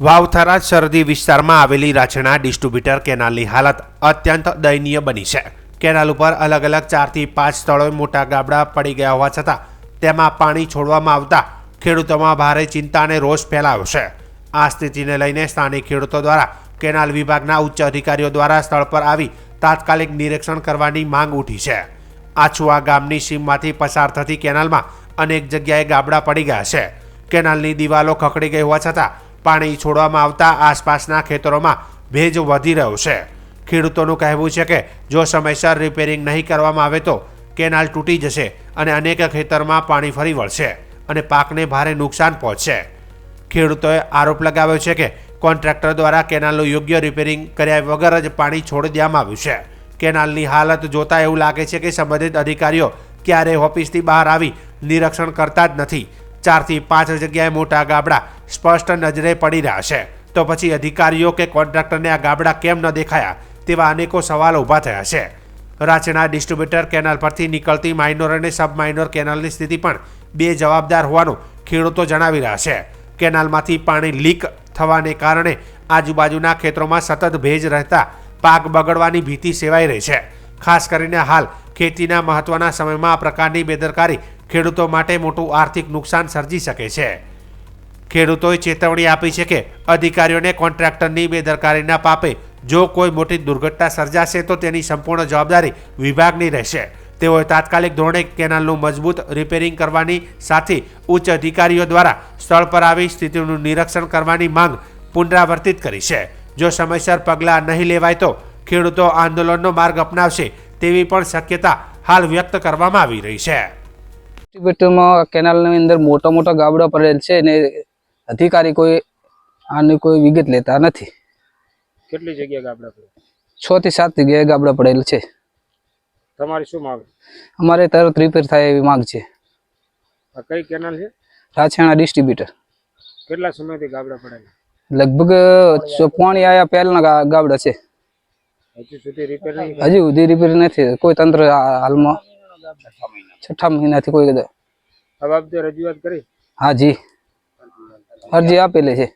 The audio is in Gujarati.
વાવથરા સરહદી વિસ્તારમાં આવેલી રાછણા ડિસ્ટ્રીબ્યુટર કેનાલની હાલત અત્યંત દયનીય બની છે. કેનાલ ઉપર અલગ અલગ ચારથી પાંચ સ્થળોએ મોટા ગાબડા પડી ગયા હોવા છતાં તેમાં પાણી છોડવામાં આવતા ખેડૂતોમાં ભારે ચિંતા અને રોષ ફેલાયો છે. આ સ્થિતિને લઈને સ્થાનિક ખેડૂતો દ્વારા કેનાલ વિભાગના ઉચ્ચ અધિકારીઓ દ્વારા સ્થળ પર આવી તાત્કાલિક નિરીક્ષણ કરવાની માંગ ઉઠી છે. આછુઆ ગામની સીમમાંથી પસાર થતી કેનાલમાં અનેક જગ્યાએ ગાબડા પડી ગયા છે. કેનાલની દિવાલો ખખડી ગઈ હોવા છતાં પાણી છોડવામાં આવતા આસપાસના ખેતરોમાં ભેજ વધી રહ્યો છે. ખેડૂતોનું કહેવું છે કે જો સમયસર રિપેરિંગ નહીં કરવામાં આવે તો કેનાલ તૂટી જશે અને અનેક ખેતરમાં પાણી ફરી વળશે અને પાકને ભારે નુકસાન પહોંચશે. ખેડૂતોએ આરોપ લગાવ્યો છે કે કોન્ટ્રાક્ટર દ્વારા કેનાલનું યોગ્ય રિપેરિંગ કર્યા વગર જ પાણી છોડી દેવામાં આવ્યું છે. કેનાલની હાલત જોતા એવું લાગે છે કે સંબંધિત અધિકારીઓ ક્યારેય ઓફિસથી બહાર આવી નિરીક્ષણ કરતા જ નથી. ચારથી પાંચ જગ્યાએ મોટા ગાબડા સ્પષ્ટ નજરે પડી રહ્યા છે. તો પછી અધિકારીઓ કે કોન્ટ્રાક્ટરને આ ગાબડા કેમ ન દેખાયા તેવા અનેકો સવાલો ઊભા થયા છે. રાચના ડિસ્ટ્રીબ્યુટર કેનાલ પરથી નીકળતી માઇનોર અને સબ માઇનોર કેનાલની સ્થિતિ પણ બે જવાબદાર હોવાનું ખેડૂતો જણાવી રહ્યા છે. કેનાલમાંથી પાણી લીક થવાને કારણે આજુબાજુના ખેતરોમાં સતત ભેજ રહેતા પાક બગડવાની ભીતિ સેવાઈ રહી છે. ખાસ કરીને હાલ ખેતીના મહત્વના સમયમાં આ પ્રકારની બેદરકારી ખેડૂતો માટે મોટું આર્થિક નુકસાન સર્જી શકે છે. ખેડૂતોએ ચેતવણી આપી છે કે અધિકારીઓને કોન્ટ્રાક્ટરની બેદરકારીના પાપે જો કોઈ મોટી દુર્ઘટના સર્જાશે તો તેની સંપૂર્ણ જવાબદારી વિભાગની રહેશે. તેઓએ તાત્કાલિક ધોરણે કેનાલનું મજબૂત રિપેરિંગ કરવાની સાથે ઉચ્ચ અધિકારીઓ દ્વારા સ્થળ પર આવી સ્થિતિનું નિરીક્ષણ કરવાની માંગ પુનરાવર્તિત કરી છે. જો સમયસર પગલાં નહીં લેવાય તો ખેડૂતો આંદોલનનો માર્ગ અપનાવશે તેવી પણ શક્યતા હાલ વ્યક્ત કરવામાં આવી રહી છે. ડિસ્ટ્રીબ્યુટરમાં કેનાલની અંદર મોટા મોટા ગાબડા પડેલ છે અને અધિકારી કોઈ આની કોઈ વિગત લેતા નથી. કેટલી જગ્યાએ ગાબડા પડે છ થી સાત જગ્યાએ ગાબડા પડેલ છે. તમારી શું માંગ? અમારે તરત રિપેર થાય એવી માંગ છે. આ કઈ કેનાલ છે? રાછાણા ડિસ્ટ્રીબ્યુટર કેટલા સમયથી ગાબડા પડેલા? લગભગ પાણી આયા પહેલાના ગા- ગાબડા છે. હજુ સુધી રિપેર નહીં હજી સુધી રિપેર નથી. કોઈ તંત્ર આ- હાલમાં છઠ્ઠા મહિનાથી કોઈ આ બાબતે રજૂઆત કરી. હા જી. અરજી આપેલી છે.